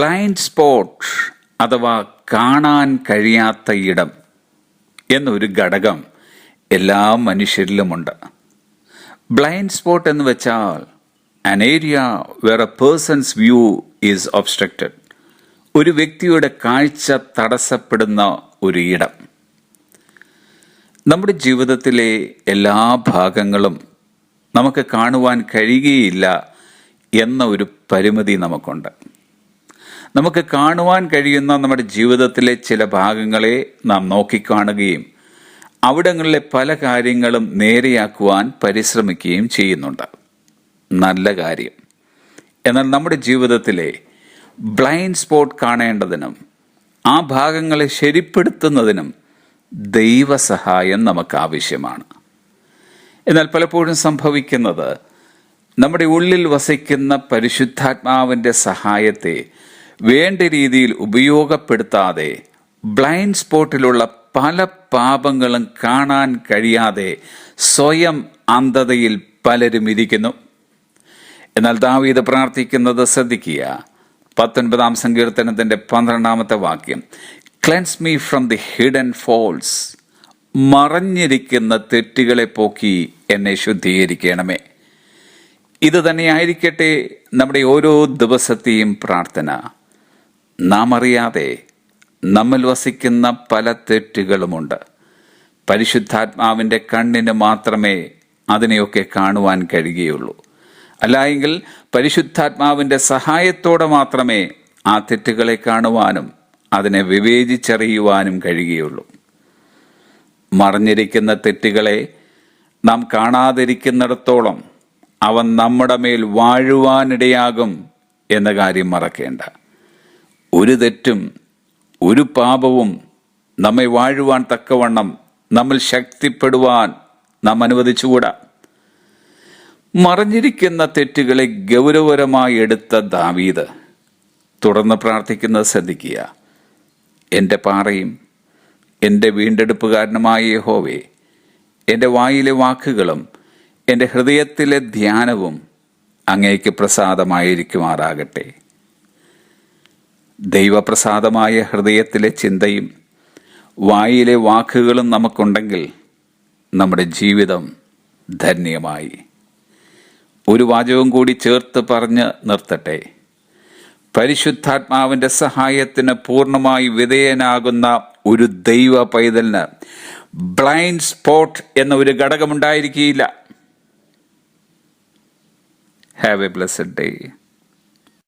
Blind spot അഥവാ കാണാൻ കഴിയാത്ത ഇടം എന്നൊരു ഘടകം എല്ലാ മനുഷ്യരിലുമുണ്ട്. ബ്ലൈൻഡ് സ്പോട്ട് എന്ന് വെച്ചാൽ an area where a person's view is obstructed ഒരു വ്യക്തിയുടെ കാഴ്ച തടസ്സപ്പെടുന്ന ഒരു ഇടം. നമ്മുടെ ജീവിതത്തിലെ എല്ലാ ഭാഗങ്ങളും നമുക്ക് കാണുവാൻ കഴിയുകയില്ല എന്ന ഒരു പരിമിതി നമുക്കുണ്ട്. നമുക്ക് കാണുവാൻ കഴിയുന്ന നമ്മുടെ ജീവിതത്തിലെ ചില ഭാഗങ്ങളെ നാം നോക്കിക്കാണുകയും അവിടങ്ങളിലെ പല കാര്യങ്ങളും നേരെയാക്കുവാൻ പരിശ്രമിക്കുകയും ചെയ്യുന്നുണ്ട്. നല്ല കാര്യം. എന്നാൽ നമ്മുടെ ജീവിതത്തിലെ ബ്ലൈൻഡ് സ്പോട്ട് കാണേണ്ടതിനും ആ ഭാഗങ്ങളെ ശരിപ്പെടുത്തുന്നതിനും ദൈവസഹായം നമുക്ക് ആവശ്യമാണ്. എന്നാൽ പലപ്പോഴും സംഭവിക്കുന്നത് നമ്മുടെ ഉള്ളിൽ വസിക്കുന്ന പരിശുദ്ധാത്മാവിന്റെ സഹായത്തെ വേണ്ട രീതിയിൽ ഉപയോഗപ്പെടുത്താതെ ബ്ലൈൻഡ് സ്പോട്ടിലുള്ള പല പാപങ്ങളും കാണാൻ കഴിയാതെ സ്വയം അന്ധതയിൽ പലരും ഇരിക്കുന്നു. എന്നാൽ ദാവീദ് പ്രാർത്ഥിക്കുന്നത് ശ്രദ്ധിക്കുക. പത്തൊൻപതാം സങ്കീർത്തനത്തിന്റെ പന്ത്രണ്ടാമത്തെ വാക്യം. Cleanse me from the hidden faults മറഞ്ഞിരിക്കുന്ന തെറ്റുകളെ പോക്കി എന്നെ ശുദ്ധീകരിക്കണമേ. ഇത് തന്നെയായിരിക്കട്ടെ നമ്മുടെ ഓരോ ദിവസത്തെയും പ്രാർത്ഥന. നാം അറിയാതെ നമ്മിൽ വസിക്കുന്ന പല തെറ്റുകളുമുണ്ട്. പരിശുദ്ധാത്മാവിന്റെ കണ്ണിന് മാത്രമേ അതിനെയൊക്കെ കാണുവാൻ കഴിയുകയുള്ളൂ. അല്ലായെങ്കിൽ പരിശുദ്ധാത്മാവിന്റെ സഹായത്തോടെ മാത്രമേ ആ തെറ്റുകളെ കാണുവാനും അതിനെ വിവേചിച്ചറിയുവാനും കഴിയുകയുള്ളൂ. മറിഞ്ഞിരിക്കുന്ന തെറ്റുകളെ നാം കാണാതിരിക്കുന്നിടത്തോളം അവൻ നമ്മുടെ മേൽ വാഴുവാനിടയാകും എന്ന കാര്യം മറക്കേണ്ട. ഒരു തെറ്റും ഒരു പാപവും നമ്മെ വാഴുവാൻ തക്കവണ്ണം നമ്മൾ ശക്തിപ്പെടുവാൻ നാം അനുവദിച്ചുകൂടാ? മറിഞ്ഞിരിക്കുന്ന തെറ്റുകളെ ഗൗരവരമായി എടുത്ത ദാവീദ് തുടർന്ന് പ്രാർത്ഥിക്കുന്നത് ശ്രദ്ധിക്കുക. എന്റെ പാറയും എന്റെ വീണ്ടെടുപ്പുകാരനുമായ ഹോവേ എന്റെ വായിലെ വാക്കുകളും എന്റെ ഹൃദയത്തിലെ ധ്യാനവും അങ്ങേക്ക് പ്രസാദമായിരിക്കുമാറാകട്ടെ. ദൈവപ്രസാദമായ ഹൃദയത്തിലെ ചിന്തയും വായിലെ വാക്കുകളും നമുക്കുണ്ടെങ്കിൽ നമ്മുടെ ജീവിതം ധന്യമായി. ഒരു വാചകം കൂടി ചേർത്ത് പറഞ്ഞ് നിർത്തട്ടെ. പരിശുദ്ധാത്മാവിന്റെ സഹായത്തിന് പൂർണമായി വിധേയനാകുന്ന ഒരു ദൈവ പൈതലിന് ബ്ലൈൻഡ് സ്പോട്ട് എന്ന ഒരു ഘടകമുണ്ടായിരിക്കുകയില്ല. Have a blessed day.